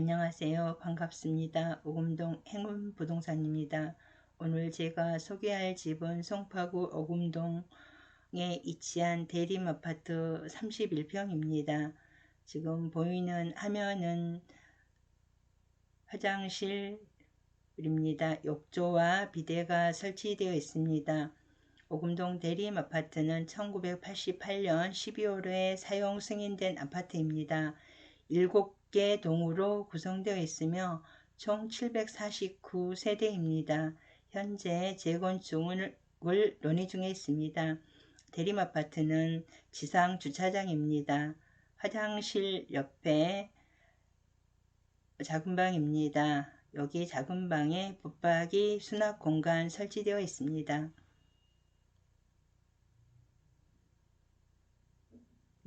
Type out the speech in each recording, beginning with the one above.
안녕하세요. 반갑습니다. 오금동 행운부동산입니다. 오늘 제가 소개할 집은 송파구 오금동에 위치한 대림아파트 31평입니다. 지금 보이는 화면은 화장실입니다. 욕조와 비데가 설치되어 있습니다. 오금동 대림 아파트는 1988년 12월에 사용 승인된 아파트입니다. 7 개 동으로 구성되어 있으며 총 749세대입니다. 현재 재건축을 논의 중에 있습니다. 대림아파트는 지상 주차장입니다. 화장실 옆에 작은 방입니다. 여기 작은 방에 붙박이 수납 공간 설치되어 있습니다.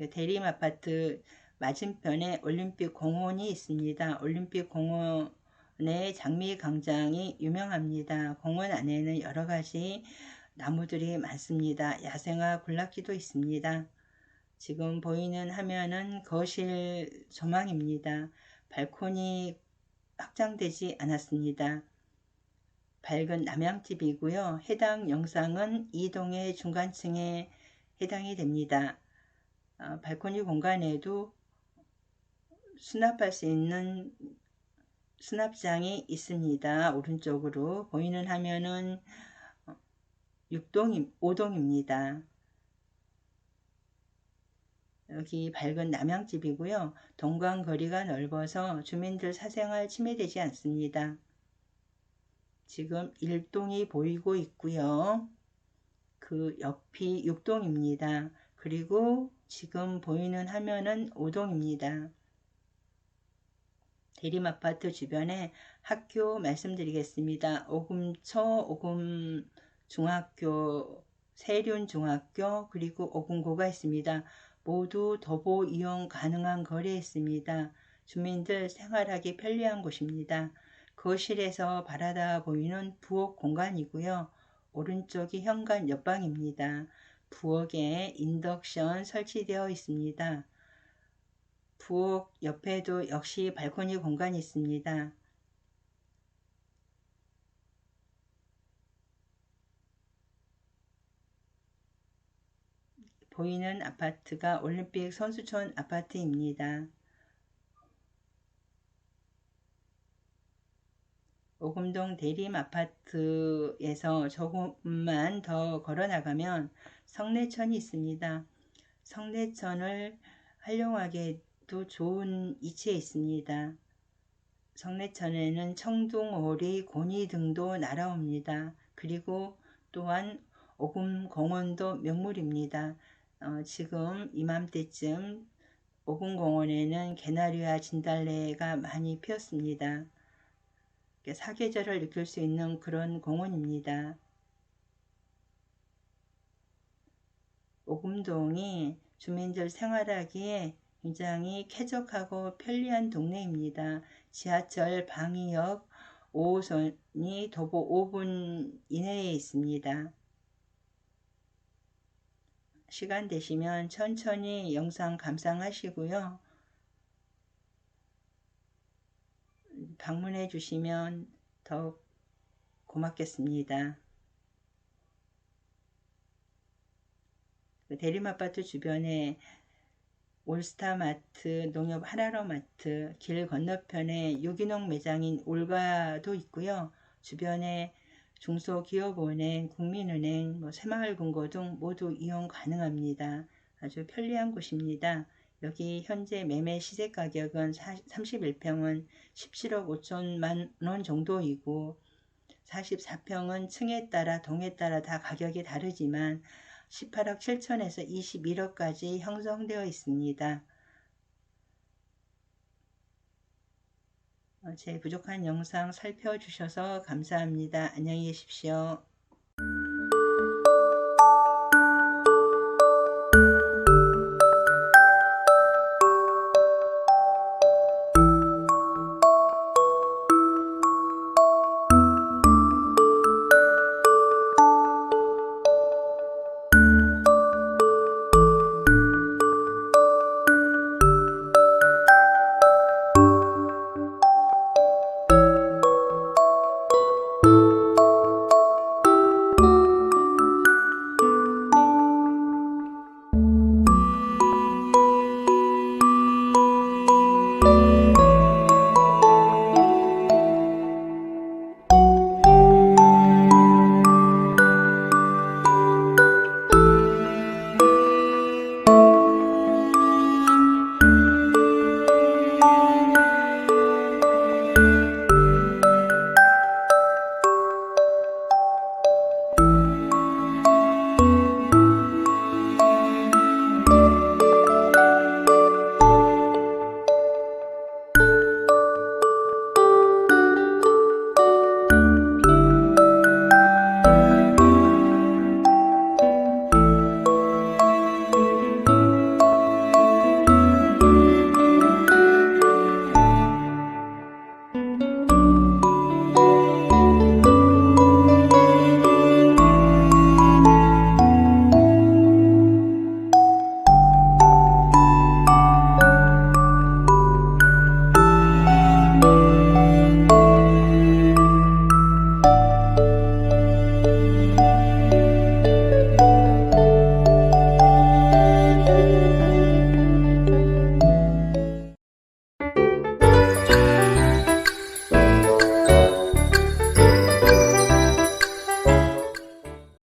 대림 아파트 맞은편에 올림픽 공원이 있습니다. 올림픽 공원의 장미 광장이 유명합니다. 공원 안에는 여러 가지 나무들이 많습니다. 야생화 군락지도 있습니다. 지금 보이는 화면은 거실 조망입니다. 발코니 확장되지 않았습니다. 밝은 남양집이고요. 해당 영상은 이동의 중간층에 해당이 됩니다. 어, 발코니 공간에도 수납할 수 있는 수납장이 있습니다. 오른쪽으로 보이는 화면은 6동, 5동입니다. 여기 밝은 남양집이고요. 동광거리가 넓어서 주민들 사생활 침해되지 않습니다. 지금 1동이 보이고 있고요. 그 옆이 6동입니다. 그리고 지금 보이는 화면은 5동입니다. 대림아파트 주변에 학교 말씀드리겠습니다. 오금초, 오금중학교, 세륜중학교, 그리고 오금고가 있습니다. 모두 도보 이용 가능한 거리에 있습니다. 주민들 생활하기 편리한 곳입니다. 거실에서 바라다 보이는 부엌 공간이고요. 오른쪽이 현관 옆방입니다. 부엌에 인덕션 설치되어 있습니다. 부엌 옆에도 역시 발코니 공간이 있습니다. 보이는 아파트가 올림픽 선수촌 아파트입니다. 오금동 대림 아파트에서 조금만 더 걸어 나가면 성내천이 있습니다. 성내천을 활용하 기에도 좋은 위치에 있습니다. 성내천에는 청둥 오리, 고니 등도 날아옵니다. 그리고 또한 오금 공원도 명물입니다. 어, 지금 이맘때쯤 오금 공원에는 개나리와 진달래가 많이 피었습니다. 사계절을 느낄 수 있는 그런 공원입니다. 오금동이 주민들 생활하기에 굉장히 쾌적하고 편리한 동네입니다. 지하철 방위역 5호선이 도보 5분 이내에 있습니다. 시간 되시면 천천히 영상 감상하시고요. 방문해 주시면 더 고맙겠습니다. 그 대림아파트 주변에 올스타마트, 농협 하나로마트, 길 건너편에 유기농 매장인 올가도 있고요. 주변에 중소기업은행, 국민은행, 뭐 새마을금고 등 모두 이용 가능합니다. 아주 편리한 곳입니다. 여기 현재 매매 시세 가격은 31평은 17억 5천만 원 정도이고 44평은 층에 따라 동에 따라 다 가격이 다르지만 18억 7천에서 21억까지 형성되어 있습니다. 어, 제 부족한 영상 살펴주셔서 감사합니다. 안녕히 계십시오.